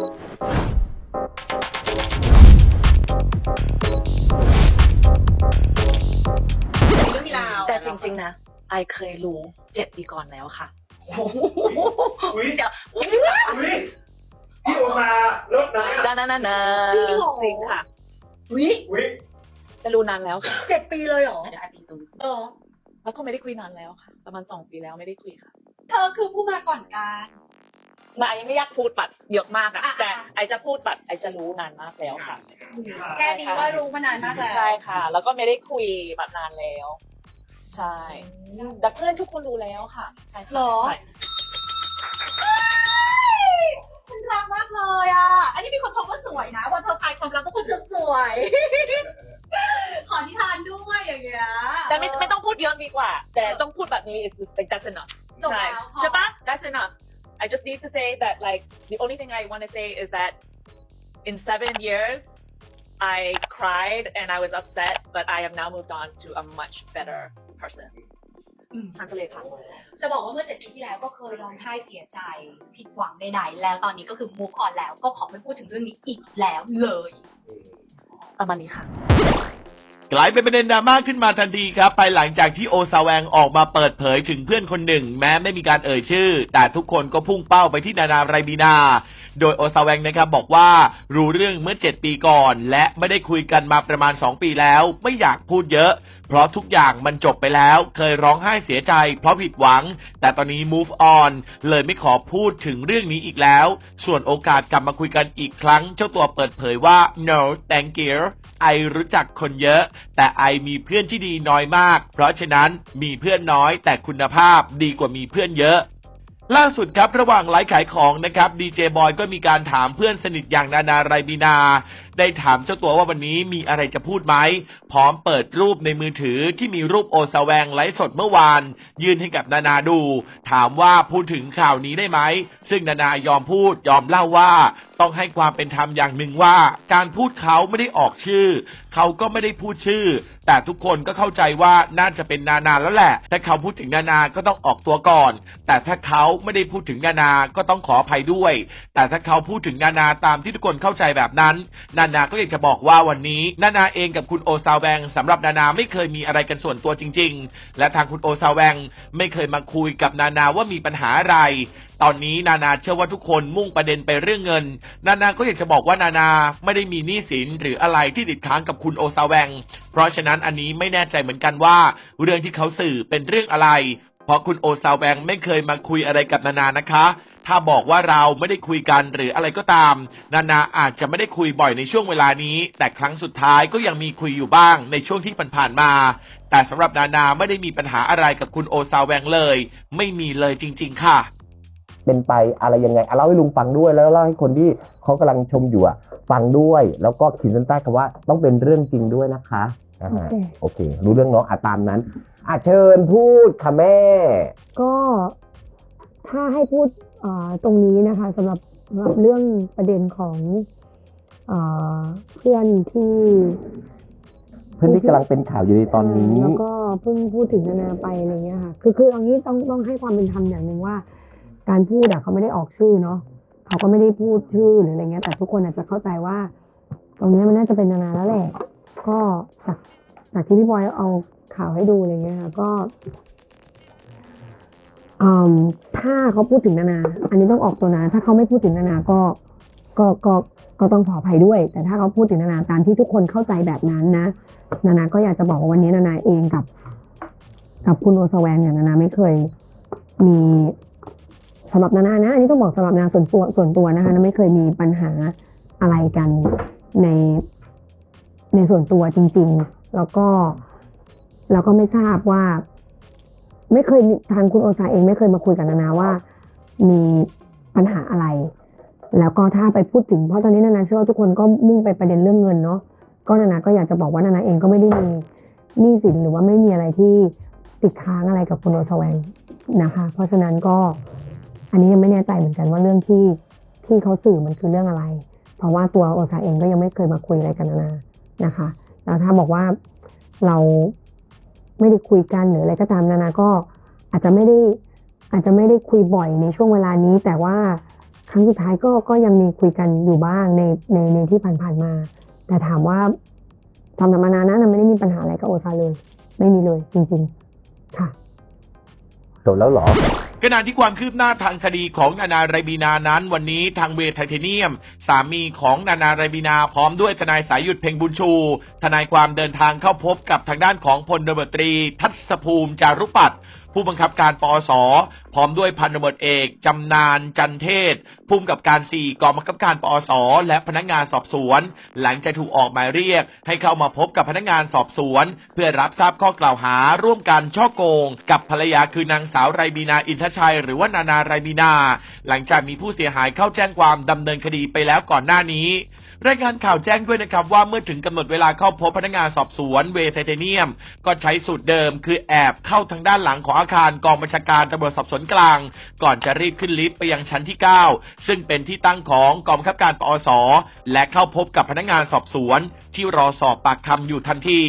เรื่องที่ราวแต่จริงๆนะไอเคยรู้เจ็ดปีก่อนแล้วค่ะอุ้ยเดี๋ยวอุ๊ยอุ้ยพี่โอซาแล้วนะดานานานาจริงเหรอจริงค่ะอุ้ยอุ้ยแต่รู้นานแล้วค่ะเจ็ดปีเลยเหรอเดี๋ยวไอปีตูเออแล้วก็ไม่ได้คุยนานแล้วค่ะ ประมาณสองปีแล้วไม่ได้คุยค่ะ เธอคือผู้มาก่อนการ มาไอไม่อยากพูดแบบเยอะมากอะอะ แต่อะไอจะพูดแบบไอจะรู้นานมากแล้วค่ะ แค่นี้ก็รู้มานานมากแล้วใช่ค่ะ แล้วก็ไม่ได้คุยแบบนานแล้ว ใช่ แต่เพื่อนทุกคนรู้แล้วค่ะ ใช่ค่ะหรอใช่ฉันรักมากเลยอะ อันนี้มีคนชมว่าสวยนะ วันเธอทายความรักก็คนชมสวย ขอนิทานด้วยอย่างเงี้ยแต่ไม่ไม่ต้องพูดเยอะดีกว่า แต่ต้องพูดแบบนี้ it's just like that's enough จบใช่แล้วพอ ใช่ปะ that's enough I just need to say that, like, the only thing I want to say is that in seven years, I cried and I was upset, but I have now moved on to a much better person. Mm. ทางเสลค่ะจะบอกว่าเมื่อเจ็ดปีที่แล้วก็เคยร้องไห้เสียใจ ผิดหวังใดๆแล้วตอนนี้ก็คือ move on แล้วก็ขอไม่พูดถึงเรื่องนี้อีกแล้วเลย ประมาณนี้ค่ะ กลายเป็นประเด็นดราม่าขึ้นมาทันทีครับภายหลังจากที่โอซาแวงออกมาเปิดเผยถึงเพื่อนคนหนึ่ง แม้ไม่มีการเอ่ยชื่อ แต่ทุกคนก็พุ่งเป้าไปที่นานาไรบีนา โดยโอซาแวงนะครับบอกว่ารู้เรื่องเมื่อ 7 ปีก่อน และไม่ได้คุยกันมาประมาณ 2 ปีแล้ว ไม่อยากพูดเยอะ เพราะทุกอย่างมันจบไปแล้ว เคยร้องไห้เสียใจ เพราะผิดหวัง แต่ตอนนี้ move on เลยไม่ขอพูดถึงเรื่องนี้อีกแล้ว ส่วนโอกาสกลับมาคุยกันอีกครั้ง เจ้าตัวเปิดเผยว่า no thank you ไอรู้จักคนเยอะ แต่ไอมีเพื่อนที่ดีน้อยมาก เพราะฉะนั้นมีเพื่อนน้อยแต่คุณภาพดีกว่ามีเพื่อนเยอะ ล่าสุดครับระหว่างไลฟ์ขายของนะครับดีเจบอยก็มีการถามเพื่อนสนิทอย่างนานาไรบีนา ได้ถามเจ้าตัวว่าวันนี้มีอะไรจะพูดไหมพร้อมเปิดรูปในมือถือที่มีรูปโอซาแวงไลฟ์สดเมื่อวาน ยื่นให้กับนานาดู ถามว่าพูดถึงข่าวนี้ได้ไหม ซึ่งนานายอมพูดยอมเล่าว่า ต้องให้ความเป็นธรรมอย่างหนึ่งว่า การพูดเขาไม่ได้ออกชื่อ เขาก็ไม่ได้พูดชื่อ แต่ทุกคนก็เข้าใจว่าน่าจะเป็นนานาแล้วแหละ ถ้าเขาพูดถึงนานาก็ต้องออกตัวก่อน แต่ถ้าเขาไม่ได้พูดถึงนานาก็ต้องขออภัยด้วย แต่ถ้าเขาพูดถึงนานาตามที่ทุกคนเข้าใจแบบนั้น นานาก็อยากจะบอกว่าวันนี้ นานาเองกับคุณโอซาแวงสำหรับนานาไม่เคยมีอะไรกันส่วนตัวจริง ๆ และทางคุณโอซาแวงไม่เคยมาคุยกับนานาว่ามีปัญหาอะไร ตอนนี้นานาเชื่อว่าทุกคนมุ่งประเด็นไปเรื่องเงิน นานาก็อยากจะบอกว่านานาไม่ได้มีหนี้สินหรืออะไรที่ติดค้างกับคุณโอซาแวง เพราะฉะนั้นอันนี้ไม่แน่ใจเหมือนกันว่า เรื่องที่เขาสื่อเป็นเรื่องอะไร เพราะคุณโอซาแวงไม่เคยมาคุยอะไรกับนานานะคะ ถ้าบอกว่าเราไม่ได้คุยกันหรืออะไรก็ตาม นานาอาจจะไม่ได้คุยบ่อยในช่วงเวลานี้ แต่ครั้งสุดท้ายก็ยังมีคุยอยู่บ้างในช่วงที่ผ่านๆมาแต่สำหรับนานาไม่ได้มีปัญหาอะไรกับคุณโอซาแวงเลย ไม่มีเลยจริง ๆ ค่ะ เป็นไปอะไรยังไงอะเล่าให้ลุงฟังด้วย แล้วเล่าให้คนที่เขากำลังชมอยู่อะฟังด้วย แล้วก็ขีดเส้นใต้คำว่าต้องเป็นเรื่องจริงด้วยนะคะอ่าฮะโอเค โอเค รู้เรื่องเนาะอะตามนั้นอะเชิญพูดค่ะแม่ ก็ถ้าให้พูดเอ่อตรงนี้นะคะสำหรับสำหรับเรื่องประเด็นของเออเพื่อนที่เพื่อนที่กำลังเป็นข่าวอยู่ในตอนนี้แล้วก็เพิ่งพูดถึงนานาไปอะไรเงี้ยค่ะคือคือเอางี้ต้องต้องให้ความเป็นธรรมอย่างหนึ่งว่า การพูดอะเขาไม่ได้ออกชื่อเนาะเขาก็ไม่ได้พูดชื่อหรืออะไรเงี้ย แต่ทุกคนอาจจะเข้าใจว่า ตรงเนี้ยมันน่าจะเป็นนานาแล้วแหละ ก็จากจากที่พี่บอยเอาข่าวให้ดูอะไรเงี้ยค่ะก็ถ้าเขาพูดถึงนานา อันนี้ต้องออกตัวนะ ถ้าเขาไม่พูดถึงนานาก็ก็ก็ก็ต้องขออภัยด้วย แต่ถ้าเขาพูดถึงนานาตามที่ทุกคนเข้าใจแบบนั้นนะ นานาก็อยากจะบอกว่าวันนี้นานาเองกับ กับคุณโอสแวงเนี่ยนานาไม่เคยมี สำหรับนานานะอันนี้ต้องบอกสำหรับนานาส่วนตัวส่วนตัวนะคะนาไม่เคยมีปัญหาอะไรกันในในส่วนตัวจริง ๆ แล้วก็แล้วก็ไม่ทราบว่า ไม่เคยทางคุณโอซาเองไม่เคยมาคุยกับนานาว่า มีปัญหาอะไร แล้วก็ถ้าไปพูดถึงเพราะตอนนี้นานาเชื่อว่าทุกคนก็มุ่งไปประเด็นเรื่องเงินเนาะก็นานาก็อยากจะบอกว่านานาเองก็ไม่ได้มีหนี้สินหรือว่าไม่มีอะไรที่ติดค้างอะไรกับคุณโอซาแวงนะคะ เพราะฉะนั้นก็ อันนี้ยังไม่แน่ใจเหมือนกันว่าเรื่องที่ที่เขาสื่อมันคือเรื่องอะไร เพราะว่าตัวโอซาเองก็ยังไม่เคยมาคุยอะไรกันานานะคะ แล้วถ้าบอกว่าเราไม่ได้คุยกันหรืออะไรก็ตามนานาก็อาจจะไม่ได้อาจจะไม่ได้คุยบ่อยในช่วงเวลานี้ แต่ว่าครั้งสุดท้ายก็ก็ยังมีคุยกันอยู่บ้างในในในที่ผ่านๆมา แต่ถามว่าทำแบบมานานนะไม่ได้มีปัญหาอะไรกับโอซาเลย ไม่มีเลยจริง ๆ ค่ะ จบแล้วหรอขณะที่ความคืบหน้าทางคดีของนานาไรบีนานั้น วันนี้ทางเวทไทเทเนียม สามีของนานาไรบีนาพร้อมด้วยทนายสายหยุดเพ่งบุญชู ทนายความเดินทางเข้าพบกับทางด้านของพลตำรวจตรีทัศภูมิจารุปัต ผู้บังคับการปอสพร้อมด้วยพันตำรวจเอกจำนานจันเทศผู้กำกับการสี่กองบังคับการปอสและพนักงานสอบสวน หลังจากถูกออกหมายเรียก ให้เข้ามาพบกับพนักงานสอบสวน เพื่อรับทราบข้อกล่าวหาร่วมกันช่อโกง กับภรรยาคือนางสาวไรบีนาอินทชัย หรือว่านานาไรบีนา หลังจากมีผู้เสียหายเข้าแจ้งความดำเนินคดีไปแล้วก่อนหน้านี้ รายงานข่าวแจ้งด้วยนะครับว่าเมื่อถึงกำหนดเวลาเข้าพบพนักงานสอบสวนเวทไทเทเนียม ก็ใช้สูตรเดิม คือแอบเข้าทางด้านหลังของอาคารกองบัญชาการตำรวจสอบสวนกลาง ก่อนจะรีบขึ้นลิฟต์ไปยังชั้นที่ 9 ซึ่งเป็นที่ตั้งของกองบังคับการปอสและเข้าพบกับพนักงานสอบสวน ที่รอสอบปากคำอยู่ทันที